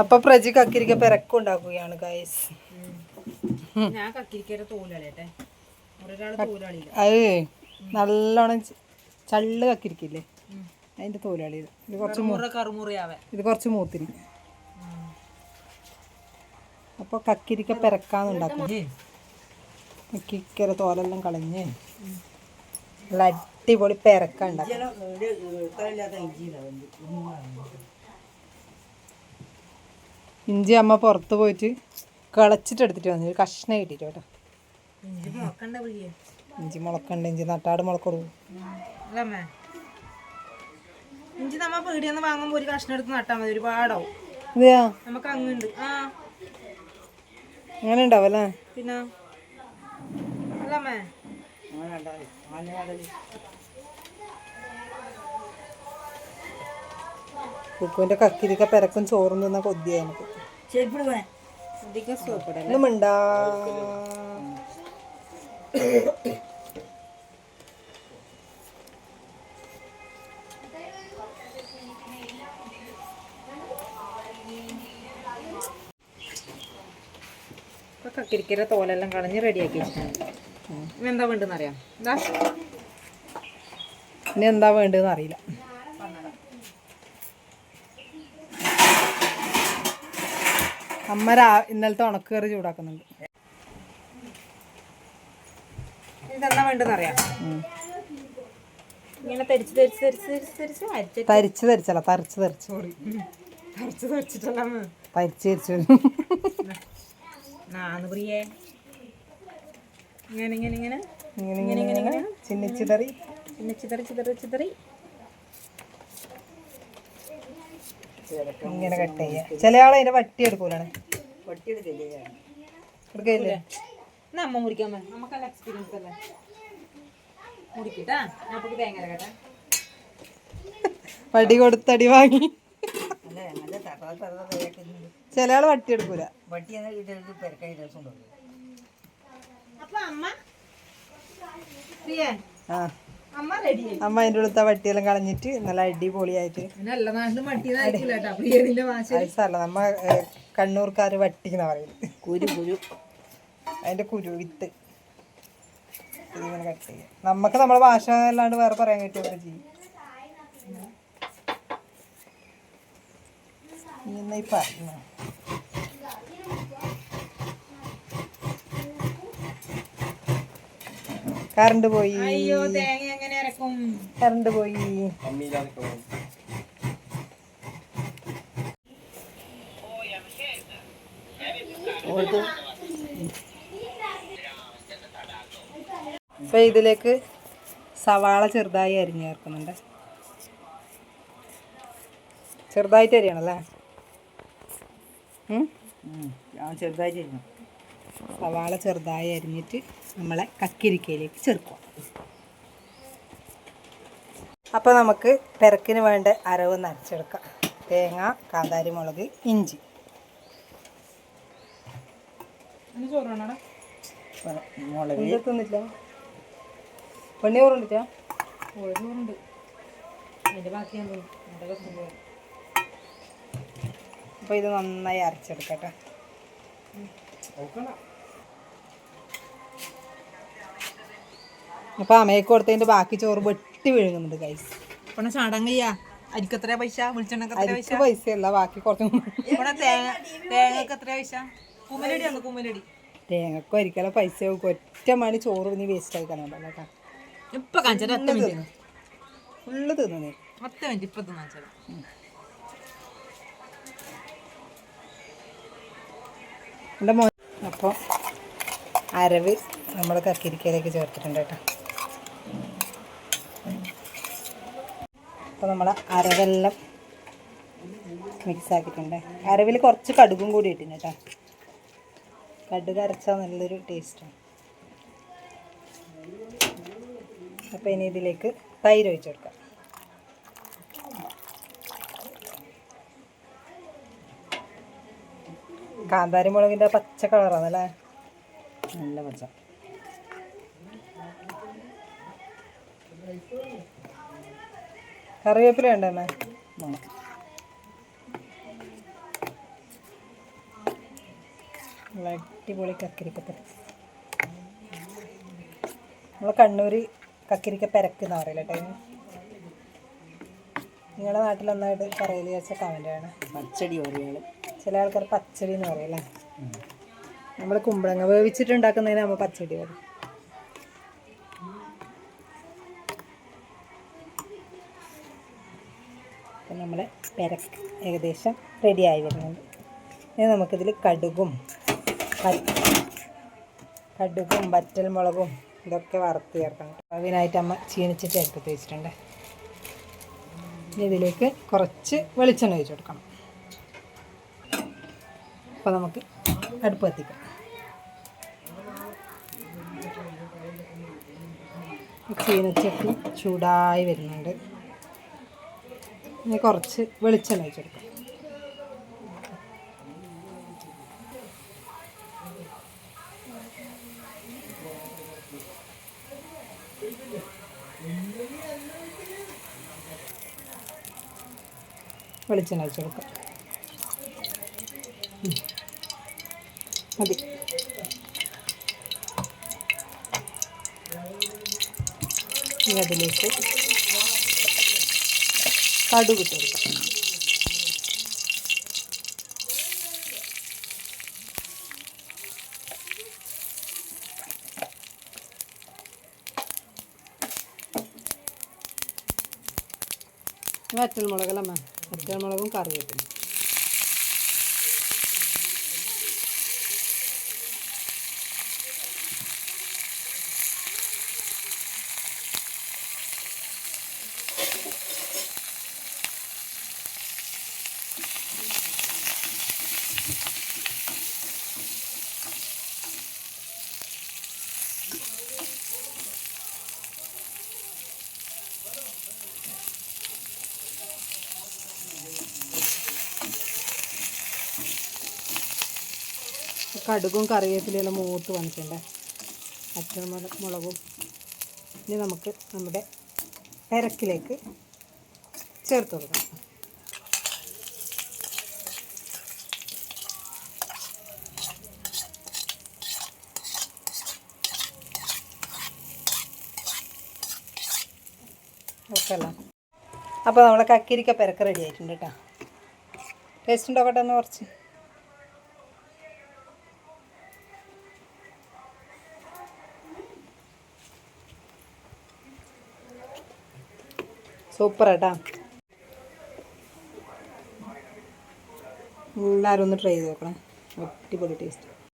അപ്പൊ പ്രജി കക്കിരിക്ക പെരക്കുണ്ടാക്കുകയാണ് ഗൈസ് ഞാൻ കക്കിരിക്കയുടെ അത് നല്ലോണം ചള്ള് കക്കിരിക്കില്ലേ? അതിന്റെ തോലാളി ഇത്. ഇത് കുറച്ച് ഇത് കുറച്ച് മൂത്തിന് അപ്പൊ കക്കിരിക്ക പെരക്കാന്നുണ്ടാക്കും കക്കിരിക്കര തോലെല്ലാം കളഞ്ഞ് നല്ല അടിപൊളി പെരക്ക ഉണ്ടാക്കും. ഇഞ്ചി അമ്മ പുറത്ത് പോയിട്ട് കിളച്ചിട്ട് എടുത്തിട്ട് വന്നു. ഒരു കഷ്ണം കിട്ടിയിട്ട് കേട്ടോ. ഇഞ്ചി മുളക്കണ്ട ഇഞ്ചി നട്ടാട് മുളക്കൊടു ഇഞ്ചി നമ്മ പീടിയെന്ന് വാങ്ങുമ്പോ ഒരു കഷ്ണം എടുത്ത് നട്ടാ മതി ഒരുപാടാവും. നമുക്ക് അങ്ങുണ്ട്. ആ. അങ്ങനെ ഉണ്ടാവും അല്ലേ പിന്നെ അല്ലമ്മേ കുക്കുവിന്റെ കക്കിരിക്ക പെരക്കും ചോറും തിന്ന കൊതിയായി നമുക്ക്. ഒന്നും മിണ്ടാ. കക്കിരിക്കര തോലെല്ലാം കളഞ്ഞ് റെഡിയാക്കി വെച്ചിട്ടുണ്ട് ഇനി എന്താ വേണ്ടെന്ന് അറിയാം? എന്താ ഇനി എന്താ വേണ്ടതെന്ന് അറിയില്ല. അമ്മ രാ ഇന്നലത്തെ ഉണക്കേറി ചൂടാക്കുന്നുണ്ട്. വേണ്ടെന്ന് ഇങ്ങനെ തെരിച്ച് തെരിച്ച് തെരിച്ച് തെരിച്ച് തെരിച്ച് അരിച്ചിട്ട് തരിച്ച് തരിച്ചല്ല തരിച്ച് തരിച്ച്. തെരിച്ച് തെരിച്ചിട്ടല്ല. തരിച്ച് തരിച്ച് നാന്ന് പ്രിയേ. ഇങ്ങനെ ഇങ്ങനെ ഇങ്ങനെ. ഇങ്ങനെ ഇങ്ങനെ ഇങ്ങനെ ചിന്നിച്ചിതറി. പിന്നെ ചിതറി ചിതറി ചിതറി ഇങ്ങനെ കട്ട് ചെയ്യാം. ചില ആളെ അതിന്റെ വട്ടി എടുക്കൂലാണ്. എടുക്കില്ലേ എന്നാ അമ്മ മുറിക്കാമ നമുക്കല്ല എക്സ്പീരിയൻസ് അല്ലേ? മുറിക്കട്ടാ. നമുക്ക് തേങ്ങ അരക്കട്ടെ വടി കൊടുത്തടി വാങ്ങി. ചില ആൾ വട്ടി എടുക്കൂല. അപ്പൊ അമ്മ? പ്രിയേ? ആ. അമ്മ അതിന്റെ ഉള്ളത്തെ വട്ടിയെല്ലാം കളഞ്ഞിട്ട് നല്ല അടിപൊളിയായിട്ട്. സാറല്ല നമ്മ കണ്ണൂർക്കാർ വട്ടിക്കുന്ന വട്ടി എന്നാ പറയുന്നത്. കുരു കുരു. അതിന്റെ കുരു വിത്ത്. ഇതിങ്ങനെ കട്ട് ചെയ്യാം. നമുക്ക് നമ്മളെ ഭാഷ അല്ലാണ്ട് വേറെ പറയാൻ കിട്ടിയ ചെയ്യും? കറണ്ട് പോയി. അയ്യോ തേങ്ങ കറണ്ട് പോയി. ഇപ്പൊ ഇതിലേക്ക് സവാള ചെറുതായി അരിഞ്ഞ് ചേർക്കുന്നുണ്ട്. ചെറുതായിട്ട് അരിയണല്ലേ? ഞാൻ ചെറുതായിട്ട് സവാള ചെറുതായി അരിഞ്ഞിട്ട് നമ്മളെ കക്കിരിക്കയിലേക്ക് ചേർക്കുക. അപ്പോൾ നമുക്ക് പെരക്കിന് വേണ്ട അരവ് നരച്ചെടുക്കാം തേങ്ങ കാന്താരി മുളക് ഇഞ്ചി. അപ്പൊ പെണ്ണി ചോറുണ്ട്. ബാക്കി ഞാൻ അപ്പോൾ ഇത് നന്നായി അരച്ചെടുക്കട്ടെ. അപ്പോൾ അമ്മയ്ക്ക് കൊടുത്തതിന്റെ ബാക്കി ചോറ് വെട്ടി വിഴുങ്ങുന്നുണ്ട് കൈസ് പിന്നെ ചടങ്ങയ്യാ അരിക്ക് പൈസ? വിളിച്ചെണ്ണക്ക് എത്ര പൈസ? അരിക്ക് പൈസയല്ല ബാക്കി കുറച്ചും. ഇവിടെ തേങ്ങ തേങ്ങക്ക് എത്ര പൈസ? കുമ്മലടി ആണ് കുമ്മലടി തേങ്ങക്ക് ഒരിക്കലും പൈസ വെക്കും ഒറ്റ മണി ചോറ് നീ വേസ്റ്റ് ആയി കളയണ്ടല്ലോ കേട്ടോ ഇപ്പൊ കാണിച്ചത് ഒറ്റ മിനിറ്റ് ഫുള്ള് തിന്നു ഒറ്റ മിനിറ്റ് ഇപ്പൊ കാണിച്ചത് എന്റെ മോൻ അപ്പോൾ അരവ് നമ്മൾ കക്കിരിക്കയിലേക്ക് ചേർത്തിട്ടുണ്ട് കേട്ടോ അപ്പോൾ നമ്മൾ അരവെല്ലാം മിക്സ് ആക്കിയിട്ടുണ്ട് അരവിൽ കുറച്ച് കടുകും കൂടി ഇട്ടിന് കേട്ടോ കടുക് അരച്ചാൽ നല്ലൊരു ടേസ്റ്റാണ് അപ്പോൾ ഇനി ഇതിലേക്ക് തൈര് ഒഴിച്ചു കൊടുക്കാം. കാന്താരി മുളകിന്റെ പച്ച കളറാണല്ലേ? നല്ല പച്ച. കറിവേപ്പില ഉണ്ടെന്നേ. അടിപൊളി കക്കിരിക്കപ്പര. നമ്മൾ കണ്ണൂര് കക്കിരിക്ക പെരക്കെന്ന് പറയില്ല ടൈം നിങ്ങളുടെ നാട്ടിൽ ഒന്നായിട്ട് പറയൽ വെച്ച കമന്റാണ് പച്ചടി പറയുകയാണ് ചില ആൾക്കാർ പച്ചടി എന്ന് പറയല്ലേ നമ്മൾ കുമ്പളങ്ങ വേവിച്ചിട്ടുണ്ടാക്കുന്നതിന് നമ്മൾ പച്ചടി പറയും. പെരക്ക് ഏകദേശം റെഡിയായി വരുന്നുണ്ട്. ഇനി നമുക്കിതിൽ കടുകും കടുകും വറ്റൽ മുളകും ഇതൊക്കെ വറുത്ത് ചേർക്കണം അതിനായിട്ട് അമ്മ ചീനിച്ചിട്ട് എടുത്ത് വെച്ചിട്ടുണ്ട്. ഇതിലേക്ക് കുറച്ച് വെളിച്ചെണ്ണ ഒഴിച്ചു കൊടുക്കണം. അപ്പോൾ നമുക്ക് അടുപ്പ് കത്തിക്കാം. ചീനച്ചട്ടി ചൂടായി വരുന്നുണ്ട്. ഇനി കുറച്ച് വെളിച്ചെണ്ണ ഒഴിച്ചെടുക്കാം വെളിച്ചെണ്ണ ഒഴിച്ച് കൊടുക്കാം. മതി. അതിലേക്ക് കടുക് ഇട്ട് കൊടുക്കാം. വറ്റൽ മുളകല്ലമ്മ വറ്റൽ മുളകും കറിവേപ്പിലും കടുകും കറിവേപ്പിലയെല്ലാം മൂത്ത് വന്നിട്ടുണ്ട്. അച്ഛനും മുളകും. ഇനി നമുക്ക് നമ്മുടെ പെരക്കിലേക്ക് ചേർത്ത് കൊടുക്കാം. അപ്പോൾ നമ്മളെ കക്കിരിക്ക പെരക്ക് റെഡി ആയിട്ടുണ്ട് കേട്ടോ. ടേസ്റ്റ് ഉണ്ടോ ഉണ്ടാക്കട്ടെ ഒന്ന് കുറച്ച്? സൂപ്പർ കേട്ടാ എല്ലാവരും ഒന്ന് ട്രൈ ചെയ്ത് നോക്കണം. അടിപൊളി ടേസ്റ്റ്